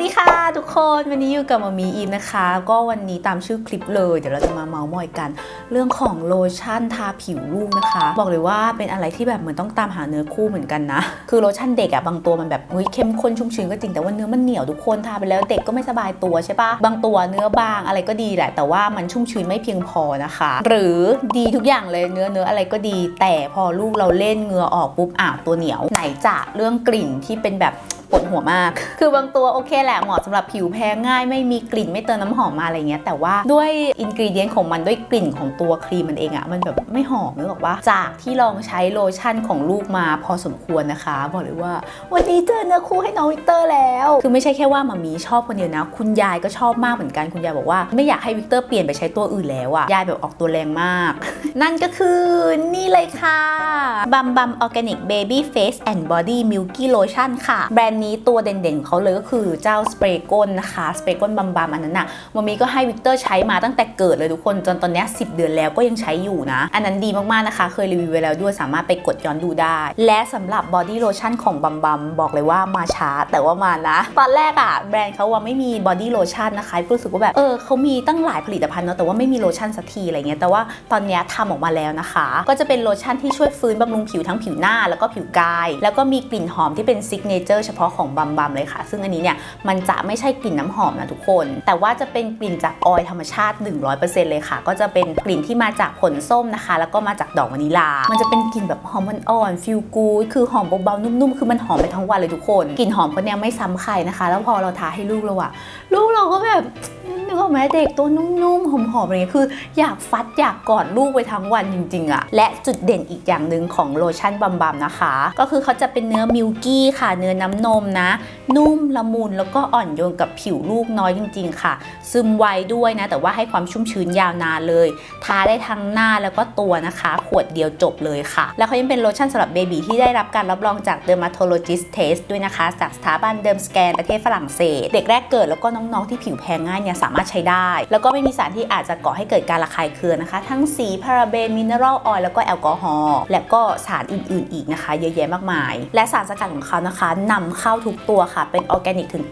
ดีค่ะทุกคนวันนี้อยู่กับมามีอีฟนะคะ ก็วันนี้ตามชื่อคลิปเลย เดี๋ยวเราจะมาเมาส์มอยกัน เรื่องของโลชั่นทาผิวลูกนะคะ บอกเลยว่าเป็นอะไรที่แบบเหมือนต้องตามหาเนื้อคู่เหมือนกันนะ คือโลชั่นเด็กอะบางตัวมันแบบเฮ้ยเข้มข้นชุ่มชื้นก็จริงแต่ว่าเนื้อมันเหนียวทุกคนทาไปแล้วเด็กก็ไม่สบายตัวใช่ปะบางตัวเนื้อบางอะไรก็ดีแหละ แต่ว่ามันชุ่มชื้นไม่เพียงพอนะคะ หรือดีทุกอย่างเลยเนื้อเนื้ออะไรก็ดี แต่พอลูกเราเล่นเหงื่อออกปุ๊บอ้าวตัวเหนียวไหนจะเรื่องกลิ่นที่เป็นแบบ ปวดหัวมาก คือบางตัวโอเคแหละเหมาะสำหรับผิวแพ้ง่ายไม่มีกลิ่นไม่เติมน้ำหอมมาอะไรเงี้ยแต่ว่าด้วยอินกรีเดียนของมันด้วยกลิ่นของตัวครีมมันเองอะมันแบบไม่หอมนึกออกว่าจากที่ลองใช้โลชั่นของลูกมาพอสมควรนะคะ บอกเลยว่า วันนี้เจอเนื้อคู่ให้น้องวิกเตอร์แล้ว คือไม่ใช่แค่ว่ามามีชอบคนเดียวนะ คุณยายก็ชอบมากเหมือนกันคุณยายบอกว่าไม่อยากให้วิกเตอร์เปลี่ยนไปใช้ตัวอื่นแล้วอะยายแบบออกตัวแรงมาก นั่นก็คือนี่เลยค่ะบัมบัมออร์แกนิกเบบี้เฟสแอนด์บอดี้มิลกี้โลชั่นค่ะแบรนด์นี้ตัวเด่นๆของเขาเลยก็คือเจ้าสเปรย์ก้นนะคะสเปรย์ก้นบัมบัมอันนั้นน่ะมามีก็ให้วิกเตอร์ใช้มาตั้งแต่เกิดเลยทุกคนจนตอนนี้10 เดือนแล้วก็ยังใช้อยู่นะ อันนั้นดีมากๆนะคะ เคยรีวิวไว้แล้วด้วยสามารถไปกดย้อนดูได้ และสำหรับบอดี้โลชั่นของบัมบัมบอกเลยว่ามาช้าแต่ว่ามานะ ตอนแรกอะแบรนด์เขาว่าไม่มีบอดี้โลชั่นนะคะรู้สึกว่าแบบเออเขามีตั้งหลายผลิตภัณฑ์เนาะแต่ว่าไม่มีโลชั่นสักทีอะไรเงี้ยแต่ว่าตอนนี้ยทำออกมาแล้วนะคะ ก็จะเป็นโลชั่นที่ช่วยฟื้นบำรุงผิวทั้งผิวหน้าแล้วก็ผิวกาย แล้วก็มีกลิ่นหอมที่เป็นซิกเนเจอร์เฉพาะของบัมบัมเลยค่ะ ซึ่งอันนี้เนี่ยมันจะไม่ใช่กลิ่นน้ำหอมนะทุกคน แต่ว่าจะเป็นกลิ่นจากออยธรรมชาติ 100%เลยค่ะ ก็จะเป็นกลิ่นที่มาจากผลส้มนะคะ แล้วก็มาจากดอกวานิลา มันจะเป็นกลิ่นแบบหอมอ่อนๆฟิลกูดคือหอมเบาๆนุ่มๆ คือมันหอมไปทั้งวันเลยทุกคน กลิ่นหอมเขาเนี่ยไม่ซ้ำใครนะคะ แล้วพอเราทาให้ลูกเราอะลูกเราก็แบบนึกออกไหมเด็กตัวนุ่มๆหอมๆอะไรเงี้ยคือ อยากฟัดอยากกอดลูกไปทั้งวันจริงๆอะและจุดเด่นอีกอย่างหนึ่งของโลชั่นบัมบัมนะคะ ก็คือเขาจะเป็นเนื้อมิลกี้ค่ะ เนื้อน้ำนมนะ นุ่มละมุนแล้วก็อ่อนโยนกับผิวลูกน้อยจริง ๆ ค่ะ ซึมไวด้วยนะ แต่ว่าให้ความชุ่มชื้นยาวนานเลย ทาได้ทั้งหน้าแล้วก็ตัวนะคะ ขวดเดียวจบเลยค่ะ แล้วเขายังเป็นโลชั่นสำหรับเบบีที่ได้รับการรับรองจาก Dermatologist Test ด้วยนะคะ จากสถาบันเดิมสแกนประเทศฝรั่งเศส เด็กแรกเกิดแล้วก็น้องๆที่ผิวแพ้ง่ายเนี่ยสามารถใช้ได้ แล้วก็ไม่มีสารที่อาจจะก่อให้เกิดการระคายเคืองนะคะ ทั้งสีพาราเบนมินเนอรัลออยล์แล้วก็แอลกอฮอล์และก็สารอื่นๆ อีกนะคะ เยอะแยะมากมาย และสารสกัดของเขานะคะนำเข้าทุกตัวค่ะเป็นออร์แกนิกถึง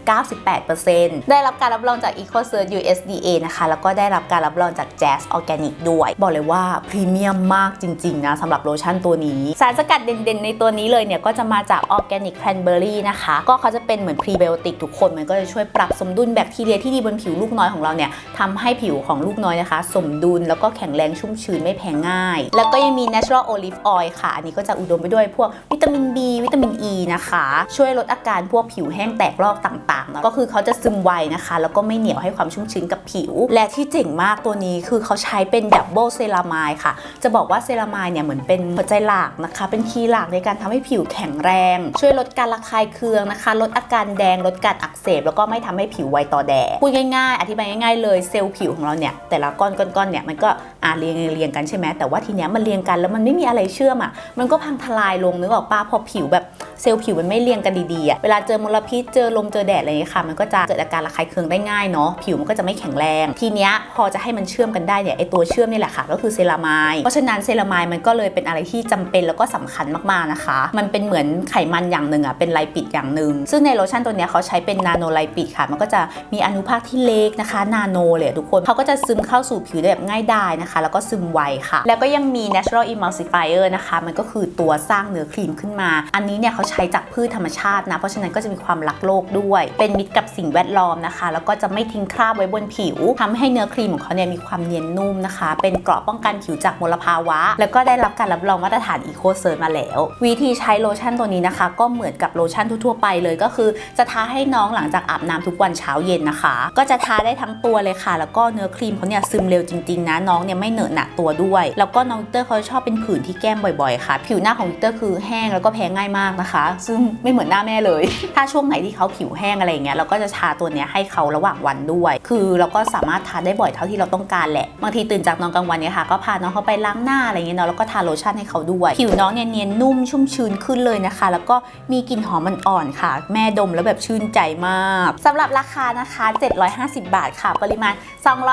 98%ได้รับการรับรองจาก EcoCert USDA นะคะ แล้วก็ได้รับการรับรองจาก Jazz Organic ด้วย บอกเลยว่าพรีเมียมมากจริง ๆ นะสำหรับโลชั่นตัวนี้ สารสกัดเด่นๆ ในตัวนี้เลยเนี่ยก็จะมาจาก Organic Cranberry นะคะ ก็เขาจะเป็นเหมือนพรีไบโอติกทุกคน มันก็จะช่วยปรับสมดุลแบคทีเรียที่ดีบนผิวลูกน้อยของเราเนี่ยทำให้ผิวของลูกน้อยนะคะ สมดุลแล้วก็แข็งแรงชุ่มชื้นไม่แพ้ง่าย แล้วก็ยังมี Natural Olive Oil ค่ะ อันนี้ก็จะอุดมไปด้วยพวกวิตามิน B วิตามิน E นะคะ ช่วยลดอาการพวกผิวแห้งแตกลอกต่างๆเนอะก็คือเขาจะซึมไวนะคะ แล้วก็ไม่เหนียวให้ความชุ่มชื้นกับผิว และที่เจ๋งมากตัวนี้คือเขาใช้เป็นดับเบิลเซรามายค่ะ จะบอกว่าเซรามายเนี่ยเหมือนเป็นหัวใจหลักนะคะ เป็นคีย์หลักในการทำให้ผิวแข็งแรง ช่วยลดการระคายเคืองนะคะ ลดอาการแดงลดการอักเสบ แล้วก็ไม่ทำให้ผิวไวต่อแดดพูดง่ายๆ อธิบายง่ายๆเลยเซลล์ผิวของเราเนี่ยแต่ละก้อนก้อนๆเนี่ยมันก็อ่าเรียงเรียงกันใช่ไหมแต่ว่าทีเนี้ยมันเรียงกันแล้วมันไม่มีอะไรเชื่อมอะมันก็พังทลายลงนึกออกปะพอผิวแบบ เซลล์ผิวมันไม่เรียงกันดีๆอะเวลาเจอมลพิษเจอลมเจอแดดอะไรอย่างเงี้ยค่ะ มันก็จะเกิดอาการระคายเคืองได้ง่ายเนาะผิวมันก็จะไม่แข็งแรง ทีเนี้ยพอจะให้มันเชื่อมกันได้เนี่ยไอตัวเชื่อมนี่แหละค่ะ ก็คือเซรามายเพราะฉะนั้นเซรามายมันก็เลยเป็นอะไรที่จำเป็นแล้วก็สำคัญมากๆนะคะ มันเป็นเหมือนไขมันอย่างหนึ่งอะเป็นไลปิดอย่างหนึ่งซึ่งในโลชั่นตัวเนี้ยเขาใช้เป็นนาโนไลปิดค่ะ มันก็จะมีอนุภาคที่เล็กนะคะ นาโนเลยอะทุกคนเขาก็จะซึมเข้าสู่ผิวได้แบบง่ายดายนะคะ แล้วก็ซึมไวค่ะ แล้วก็ยังมี natural emulsifier นะคะ มันก็คือตัวสร้างเนื้อครีมขึ้นมา อันนี้เนี่ยเขาใช้จากพืชธรรมชาตินะ เพราะฉะนั้นก็จะมีความรักโลกด้วย เป็นมิตรกับสิ่งแวดล้อมนะคะ แล้วก็จะไม่ทิ้งคราบไว้บนผิวทำให้เนื้อครีมของเขาเนี่ยมีความเนียนนุ่มนะคะ เป็นเกราะป้องกันผิวจากมลภาวะ แล้วก็ได้รับการรับรองมาตรฐาน Eco Cert มาแล้ว วิธีใช้โลชั่นตัวนี้นะคะ ก็เหมือนกับโลชั่นทั่วๆไปเลยก็คือ จะทาให้น้องหลังจากอาบน้ำทุกวันเช้าเย็นนะคะ ก็จะทาได้ทั้งตัวเลยค่ะ แล้วก็เนื้อครีมเขาเนี่ยซึมเร็วจริงๆนะน้องเนี่ยไม่เหนอะหนะตัวด้วย แล้วก็น้องวิกเตอร์เขาชอบเป็นผื่นที่แก้มบ่อยๆค่ะ ผิวหน้าของวิกเตอร์คือแห้งแล้วก็แพ้ง่ายมากนะคะซึ่งไม่เหมือนหน้าแม่เลย ถ้าช่วงไหนที่เขาผิวแห้งอะไรเงี้ยเราก็จะทาตัวเนี้ยให้เขาระหว่างวันด้วย คือเราก็สามารถทาได้บ่อยเท่าที่เราต้องการแหละบางทีตื่นจากนอนกลางวันเนี่ยค่ะก็พาน้องเขาไปล้างหน้าอะไรเงี้ยเนาะแล้วก็ทาโลชั่นให้เขาด้วยผิวน้องเนี่ยเนียนนุ่มชุ่มชื้นขึ้นเลยนะคะ แล้วก็มีกลิ่นหอมมันอ่อนค่ะ แม่ดมแล้วแบบชื่นใจมากสำหรับราคานะคะ 750 บาทค่ะ ปริมาณ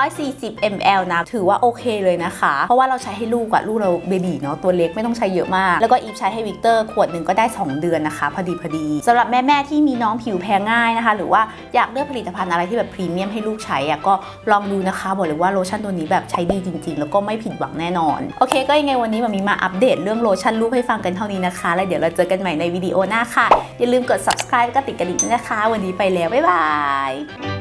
240 ml นะถือว่าโอเคเลยนะคะ เพราะว่าเราใช้ให้ลูกอะลูกเราเบบีเนาะตัวเล็กไม่ต้องใช้เยอะมาก แล้วก็อีฟใช้ให้วิกเตอร์ขวดหนึ่งก็ได้ 2 เดือนนะคะพอดีพอดีสำหรับแม่แม่ที่มีน้องผิวแพ้ง่ายนะคะ หรือว่าอยากเลือกผลิตภัณฑ์อะไรที่แบบพรีเมียมให้ลูกใช้อะก็ลองดูนะคะบอกเลยว่าโลชั่นตัวนี้แบบใช้ดีจริง ๆ แล้วก็ไม่ผิดหวังแน่นอนโอเค ก็ยังไงวันนี้มามีมาอัปเดตเรื่องโลชั่นลูกให้ฟังกันเท่านี้นะคะ แล้วเดี๋ยวเราเจอกันใหม่ในวิดีโอหน้าค่ะอย่าลืมกด subscribe ก็ติดกระดิ่งนะคะ วันนี้ไปแล้วบ๊ายบาย